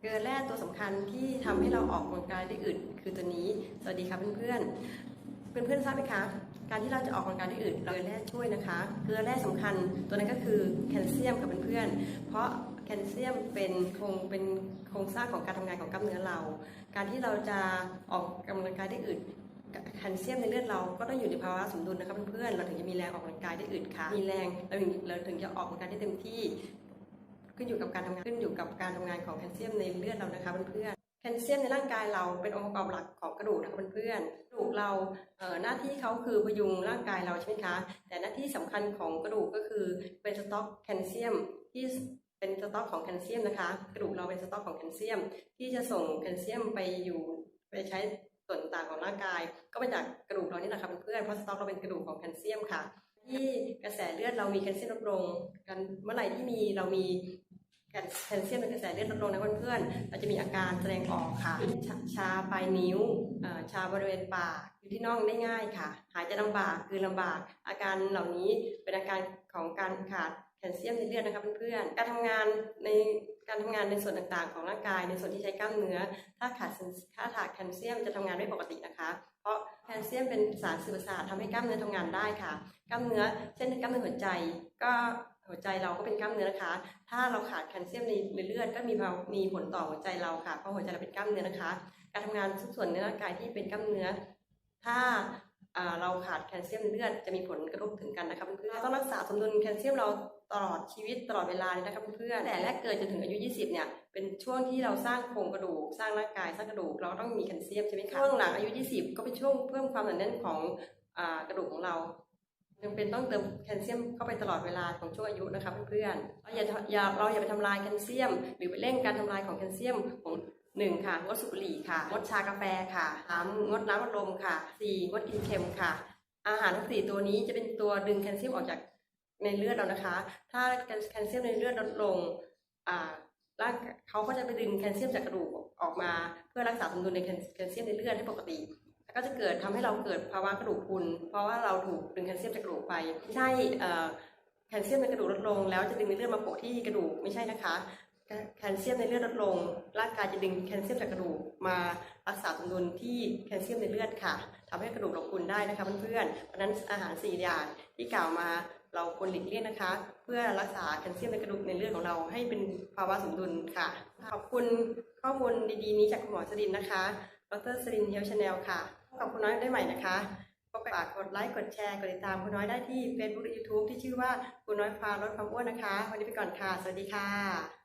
เกลือแร่ตัวสำคัญที่ทำให้เราออกกำลังกายได้อึดคือตัวนี้ สวัสดีค่ะเพื่อนๆ เพื่อนๆทราบไหมคะ การที่เราจะออกกำลังกายได้อึดเกลือแร่ช่วยนะคะ เกลือแร่สำคัญตัวนั้นก็คือแคลเซียมกับเพื่อนๆ เพราะแคลเซียมเป็นโครงเป็นโครงสร้างของการทำงานของกล้ามเนื้อเรา การที่เราจะออกกำลังกายได้อึดแคลเซียมในเลือดเราก็ต้องอยู่ในภาวะสมดุลนะคะเพื่อนๆ เราถึงจะมีแรงออกกำลังกายได้อึดค่ะ มีแรงเราถึงเราถึงจะออกกำลังกายได้เต็มที่ ขึ้นอยู่กับการทำงานขึ้นอยู่กับการทำงานของแคลเซียมในเลือดเรานะคะเพื่อนแคลเซียมในร่างกายเราเป็นองค์ประกอบหลักของกระดูกนะคะเพื่อนกระดูกเราเหน้าที่เขาคือพยุงร่างกายเราใช่ไหมคะแต่หน้าที่สำคัญของกระดูกก็คือเป็นสต็อกแคลเซียมที่เป็นสต็อกของแคลเซียมนะคะ กระดูกเราเป็นสต็อกของแคลเซียม ที่จะส่งแคลเซียมไปอยู่ไปใช้ส่วนต่างของร่างกาย ก็มาจากกระดูกเรานี่แหละค่ะเพื่อนเพราะสต็อกเราเป็นกระดูกของแคลเซียมค่ะที่กระแสเลือดเรามีแคลเซียมลดลงกันเมื่อไหร่ที่มีเรามี แคลเซียมในกระแสเลือดลดลงนะเพื่อนๆเราจะมีอาการแสดงออกค่ะชาชาปลายนิ้ว ชาบริเวณปากอยู่ที่น่องได้ง่ายค่ะ หายใจลำบากคือลำบาก อาการเหล่านี้เป็นอาการของการขาดแคลเซียมในเลือดนะคะเพื่อนๆ การทำงานในการทำงานในส่วนต่างๆ ของร่างกายในส่วนที่ใช้กล้ามเนื้อ ถ้าขาดถ้าขาดแคลเซียมจะทำงานไม่ปกตินะคะ เพราะแคลเซียมเป็นสารสื่อประสาททำให้กล้ามเนื้อทำงานได้ค่ะ กล้ามเนื้อเช่นกล้ามเนื้อหัวใจ ก็ หัวใจเราก็เป็นกล้ามเนื้อนะคะ ถ้าเราขาดแคลเซียมในในเลือดก็มีมีผลต่อหัวใจเราค่ะ เพราะหัวใจเราเป็นกล้ามเนื้อนะคะ การทำงานทุกส่วนในร่างกายที่เป็นกล้ามเนื้อ ถ้าอ่าเราขาดแคลเซียมในเลือดจะมีผลกระทบถึงกันนะคะเพื่อนๆต้องรักษาสมดุลแคลเซียมเราตลอดชีวิตตลอดเวลาเลยนะคะเพื่อนๆแต่แรกเกิดจนถึงอายุ 20 เนี่ย เป็นช่วงที่เราสร้างโครงกระดูก สร้างร่างกาย สร้างกระดูก เราต้องมีแคลเซียมใช่ไหมคะ ช่วงหลังอายุ 20 ก็เป็นช่วงเพิ่มความหนาแน่นของอ่ากระดูกของเรา ยังเป็นต้องเติมแคลเซียมเข้าไปตลอดเวลาของช่วงอายุนะคะเพื่อนๆเราอย่าอย่าเราอย่าไปทำลายแคลเซียม หรือไปเร่งการทำลายของแคลเซียมของหนึ่งค่ะงดสูบบุหรี่ค่ะงดชากาแฟค่ะสามงดน้ำอัดลมค่ะสี่งดกินเค็มค่ะ อาหารทั้งสี่ตัวนี้จะเป็นตัวดึงแคลเซียมออกจากในเลือดเรานะคะ ถ้าแคลเซียมในเลือดลดลงอ่าร่างเขาก็จะไปดึงแคลเซียมจากกระดูกออกมา เพื่อรักษาสมดุลในแคลเซียมในเลือดให้ปกติ ก็จะเกิดทำให้เราเกิดภาวะกระดูกพุนเพราะว่าเราถูกดึงแคลเซียมจากกระดูกไปไม่ใช่แคลเซียมในกระดูกลดลง แล้วจะดึงในเลือดมาโปะที่กระดูกไม่ใช่นะคะแคลเซียมในเลือดลดลง ร่างกายจะดึงแคลเซียมจากกระดูกมารักษาสมดุลที่แคลเซียมในเลือดค่ะทำให้กระดูกเราคุณได้นะคะเพื่อนๆเพราะนั้นอาหารสี่อย่างที่กล่าวมาเราควรหลีกเลี่ยงนะคะ เพื่อรักษาแคลเซียมในกระดูกในเลือดของเราให้เป็นภาวะสมดุลค่ะ ขอบคุณข้อมูลดีๆ นี้จากคุณหมอสรินนะคะ ดรสรินเฮลชาแนลค่ะ กับคุณน้อยได้ใหม่นะคะก็ฝากกดไลค์ กดแชร์ กดติดตามคุณน้อยได้ที่ Facebook และ YouTube ที่ชื่อว่าคุณน้อยพาลดความอ้วนนะคะ วันนี้ไปก่อนค่ะ สวัสดีค่ะ